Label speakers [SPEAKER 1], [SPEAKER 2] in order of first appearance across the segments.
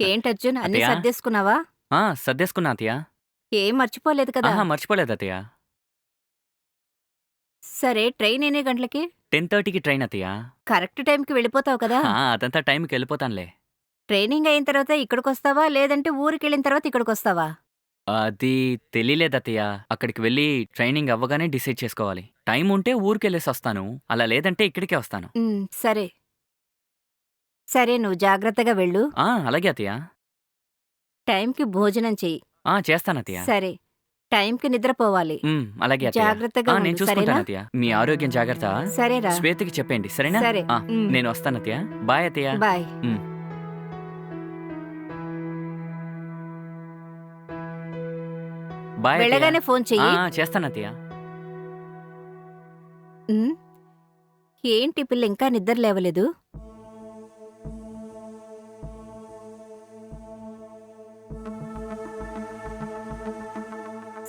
[SPEAKER 1] ఏంటి అర్జున్? అన్ని
[SPEAKER 2] అత్తయ్య?
[SPEAKER 1] సర్దేసుకున్నావా?
[SPEAKER 2] ఆ, సర్దేసుకున్నా అత్తయ్య.
[SPEAKER 1] ఏం మర్చిపోలేదు కదా?
[SPEAKER 2] ఆహా మర్చిపోలేదు అత్తయ్య.
[SPEAKER 1] సరే ట్రైన్ ఎన్ని గంటలకి?
[SPEAKER 2] టెన్ థర్టీకి ట్రైన్ అత్తయ్య.
[SPEAKER 1] కరెక్ట్ టైంకి వెళ్ళిపోతావు కదా?
[SPEAKER 2] ఆ, అదంతా టైంకి వెళ్ళిపోతానులే.
[SPEAKER 1] ట్రైనింగ్ అయిన తర్వాత ఇక్కడికి వస్తావా లేదంటే ఊరికి వెళ్ళిన తర్వాత ఇక్కడికి వస్తావా
[SPEAKER 2] అది తెలియలేదు అత్తయ్య. అక్కడికి వెళ్ళి ట్రైనింగ్ అవ్వగానే డిసైడ్ చేసుకోవాలి. టైం ఉంటే ఊరికి వెళ్ళేసి వస్తాను అలా లేదంటే ఇక్కడికే వస్తాను.
[SPEAKER 1] ఉమ్, సరే. సరే నువ్వు జాగ్రత్తగా వెళ్ళు.
[SPEAKER 2] ఆ, అలాగే అత్తయ్య.
[SPEAKER 1] టైంకి భోజనం చెయ్యి.
[SPEAKER 2] ఆ, చేస్తాను అత్తయ్య.
[SPEAKER 1] సరే టైంకి నిద్రపోవాలి.
[SPEAKER 2] ఉమ్, అలాగే అత్తయ్య.
[SPEAKER 1] జాగ్రత్తగా
[SPEAKER 2] ఆ,
[SPEAKER 1] ఉండు,
[SPEAKER 2] నేను చూసుకుంటాను
[SPEAKER 1] సరేనా?
[SPEAKER 2] అత్తయ్య. మీ ఆరోగ్యం జాగ్రత్త.
[SPEAKER 1] సరేరా.
[SPEAKER 2] శ్వేతకి చెప్పండి సరేనా?
[SPEAKER 1] సరే.
[SPEAKER 2] ఆ,
[SPEAKER 1] ఉమ్,
[SPEAKER 2] నేను వస్తాను అత్తయ్య. బాయ్ అత్తయ్య.
[SPEAKER 1] బాయ్.
[SPEAKER 2] బాయ్ అత్తయ్య.
[SPEAKER 1] వెళ్ళగానే ఫోన్
[SPEAKER 2] ఆ,
[SPEAKER 1] చెయ్యి.
[SPEAKER 2] ఆ, చేస్తాను అత్తయ్య.
[SPEAKER 1] ఉమ్, ఏంటి పిల్ల ఇంకా నిద్ర లేవలేదు?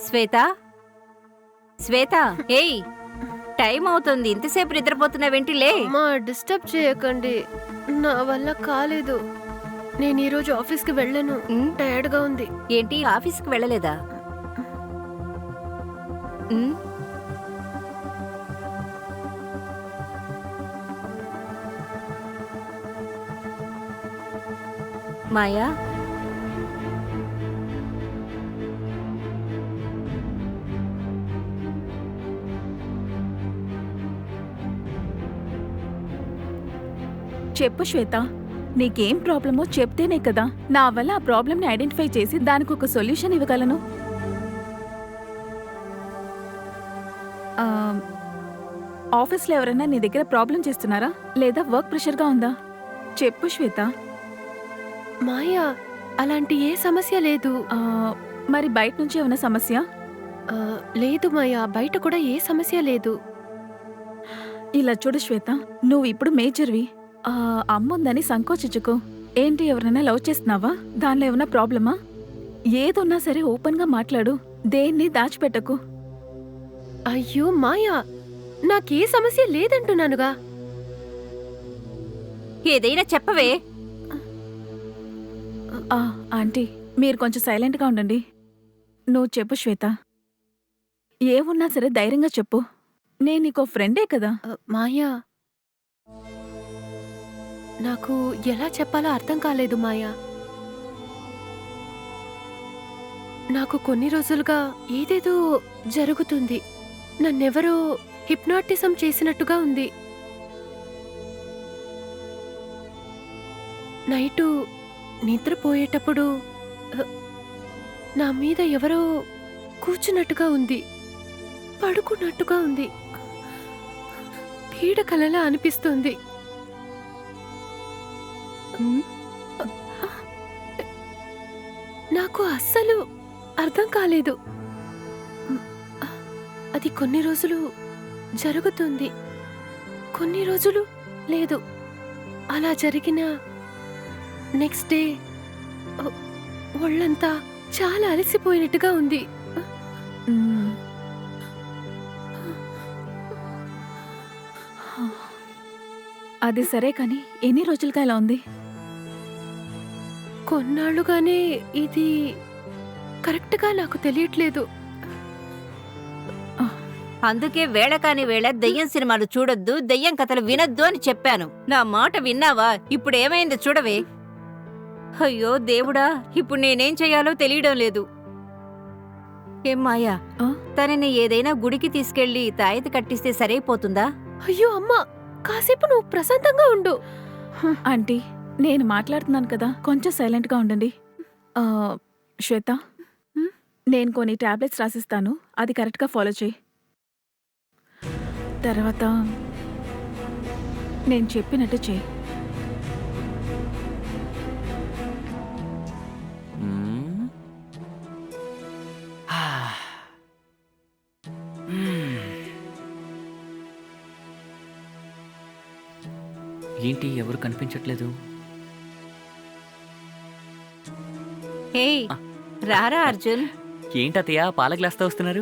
[SPEAKER 1] శ్వేత? శ్వేత ఏయ్ టైం అవుతుంది. ఇంతసేపు నిద్రపోతున్నావేంటి? లే.
[SPEAKER 3] అమ్మా డిస్టర్బ్ చేయకండి. నా వల్ల కాలేదు. నేను ఈరోజు ఆఫీస్కి వెళ్ళను.
[SPEAKER 1] ఉమ్,
[SPEAKER 3] టైర్డ్గా ఉంది.
[SPEAKER 1] ఏంటి ఆఫీస్కి వెళ్ళలేదా? ఉమ్, మాయా?
[SPEAKER 4] చెప్పు శ్వేత. నీకేం ప్రాబ్లమో చెప్తేనే కదా. నా వల్ల ఆ ప్రాబ్లమ్ని ఐడెంటిఫై చేసి దానికి ఒక సొల్యూషన్ ఇవ్వగలను. ఆఫీస్లో ఎవరైనా నీ దగ్గర ప్రాబ్లం చేస్తున్నారా? లేదా వర్క్ ప్రెషర్గా ఉందా? చెప్పు శ్వేత.
[SPEAKER 3] మాయా అలాంటి ఏ సమస్య లేదు.
[SPEAKER 4] ఆ, మరి బయట నుంచి ఏమైనా సమస్య?
[SPEAKER 3] ఆ, లేదు మాయా బయట కూడా ఏ సమస్య లేదు.
[SPEAKER 4] ఇలా చూడు శ్వేత నువ్వు ఇప్పుడు మేజర్వి. అమ్ముందని సంకోచించుకో. ఏంటి ఎవరైనా లవ్ చేస్తున్నావా? దానిలో ఏమైనా ప్రాబ్లమా? ఏదున్నా సరే ఓపెన్గా మాట్లాడు. దేన్ని దాచిపెట్టకు.
[SPEAKER 3] అయ్యో మాయా! నాకే సమస్య లేదంటున్నానుగా.
[SPEAKER 1] ఏదైనా చెప్పవే.
[SPEAKER 4] ఆ, ఆంటీ మీరు కొంచెం సైలెంట్గా ఉండండి. నువ్వు చెప్పు శ్వేత. ఏమున్నా సరే ధైర్యంగా చెప్పు. నేను నీకో ఫ్రెండే కదా.
[SPEAKER 3] మాయా నాకు ఎలా చెప్పాలో అర్థం కాలేదు మాయా. నాకు కొన్ని రోజులుగా ఏదేదో జరుగుతుంది. నన్నెవరో హిప్నాటిజం చేసినట్టుగా ఉంది. నైటు నిద్రపోయేటప్పుడు నా మీద ఎవరో కూర్చున్నట్టుగా ఉంది. పడుకున్నట్టుగా ఉంది. పీడ కలలా అనిపిస్తుంది. నాకు అస్సలు అర్థం కాలేదు. అది కొన్ని రోజులు జరుగుతుంది. కొన్ని రోజులు లేదు. అలా జరిగిన నెక్స్ట్ డే ఒళ్ళంతా చాలా అలసిపోయినట్టుగా ఉంది.
[SPEAKER 4] అది సరే కానీ ఎన్ని రోజులుగా ఇలా ఉంది?
[SPEAKER 3] కొన్నాళ్ళుగానే ఇది కరెక్ట్గా నాకు తెలియట్లేదు.
[SPEAKER 1] అందుకే వేళ కాని వేళ దెయ్యం సినిమాలు చూడొద్దు దెయ్యం కథలు వినొద్దు అని చెప్పాను. నా మాట విన్నావా? ఇప్పుడు ఏమైందో చూడవే. అయ్యో దేవుడా ఇప్పుడు నేనేం చెయ్యాలో తెలియడం లేదు. ఏం మాయా? తనని ఏదైనా గుడికి తీసుకెళ్ళి తాయెత్తు కట్టిస్తే సరైపోతుందా?
[SPEAKER 3] అయ్యో అమ్మా కాసేపు నువ్వు ప్రశాంతంగా ఉండు.
[SPEAKER 4] ఆంటీ నేను మాట్లాడుతున్నాను కదా కొంచెం సైలెంట్గా ఉండండి. ఆ, శ్వేత? నేను కొన్ని టాబ్లెట్స్ రాసిస్తాను అది కరెక్ట్గా ఫాలో చేయి. తర్వాత నేను చెప్పినట్టు చేయి.
[SPEAKER 2] ఏంటి ఎవరు కనిపించట్లేదు? ఆ.
[SPEAKER 1] రారా అర్జున్.
[SPEAKER 2] ఏంటత్తయ్య పాల గ్లాస్తో వస్తున్నారు?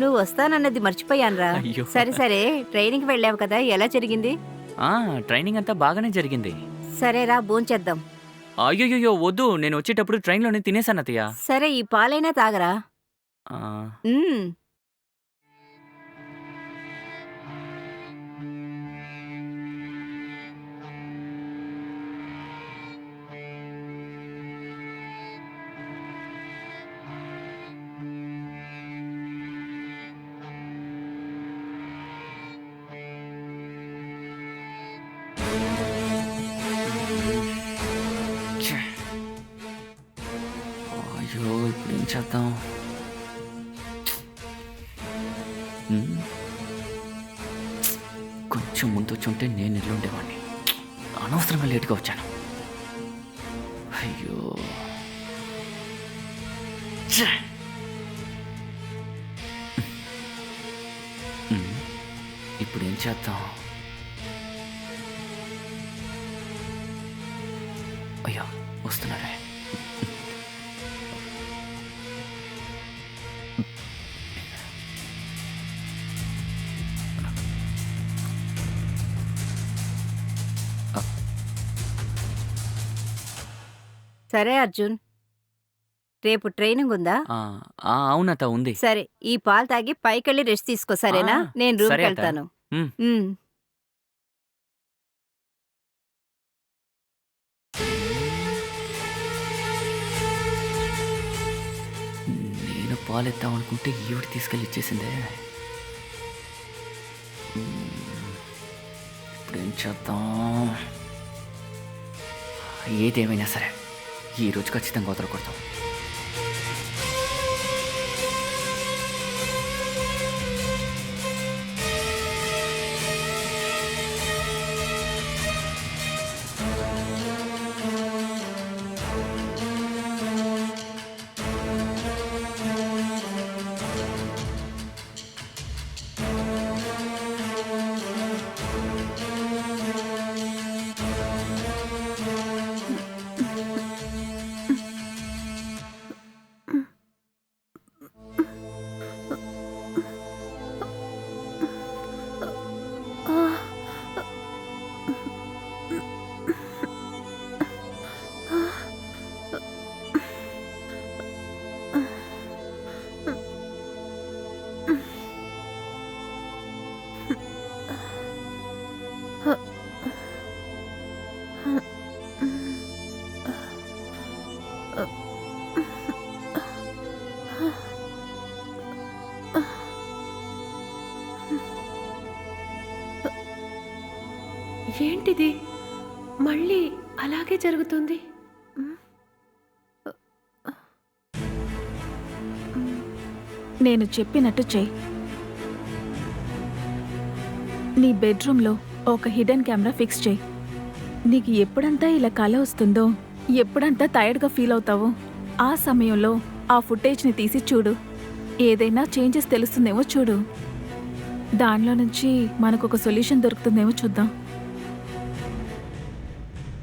[SPEAKER 1] నువ్వు వస్తానన్నది మర్చిపోయానురా.
[SPEAKER 2] అయ్యో.
[SPEAKER 1] సరే సరే ట్రైనింగ్కి వెళ్ళావు కదా ఎలా జరిగింది?
[SPEAKER 2] ఆ, ట్రైనింగ్ అంతా బాగానే జరిగింది.
[SPEAKER 1] సరేరా భోంచేద్దాం.
[SPEAKER 2] అయ్యో వద్దు నేను వచ్చేటప్పుడు ట్రైన్లోనే తినేసాను అత్తయ్య.
[SPEAKER 1] సరే ఈ పాలైనా తాగరా.
[SPEAKER 2] ఆ. ఏం చేద్దాం hmm? కొంచెం ముందు వచ్చి ఉంటే నేను ఎల్లుండేవాడిని అనవసరంగా లేట్గా వచ్చాను. అయ్యో. Hmm? Hmm? ఇప్పుడు ఏం చేద్దాం?
[SPEAKER 1] సరే అర్జున్ రేపు ట్రైనింగ్ ఉందా
[SPEAKER 2] ఆ, ఆ, అవునత ఉంది
[SPEAKER 1] సరే ఈ పాలు తాగి పైకెళ్ళి రెస్ట్ తీసుకో సరేనా
[SPEAKER 2] ఆ,
[SPEAKER 1] నేను రూమ్కి
[SPEAKER 2] సరే అత్త.
[SPEAKER 1] వెళ్తాను
[SPEAKER 2] ఉమ్.
[SPEAKER 1] ఉమ్.
[SPEAKER 2] నేను పాలెత్తాం అనుకుంటే ఈవిడ తీసుకెళ్ళి ఇచ్చేసిందే. ఇప్పుడు ఏం చేద్దాం ఏదేమైనా సరే ఈ రోజు ఖచ్చితంగా వదలకూడదు.
[SPEAKER 3] ఏంటిది? మళ్ళీ అలాగే జరుగుతుంది?
[SPEAKER 4] నేను చెప్పినట్టు చెయ్యి. నీ బెడ్రూమ్లో ఒక హిడెన్ కెమెరా ఫిక్స్ చేయి. నీకు ఎప్పుడంతా ఇలా కళ వస్తుందో ఎప్పుడంతా టైర్డ్గా ఫీల్ అవుతావో ఆ సమయంలో ఆ ఫుటేజ్ని తీసి చూడు. ఏదైనా చేంజెస్ తెలుస్తుందేమో చూడు. దానిలో నుంచి మనకు ఒక సొల్యూషన్ దొరుకుతుందేమో చూద్దాం.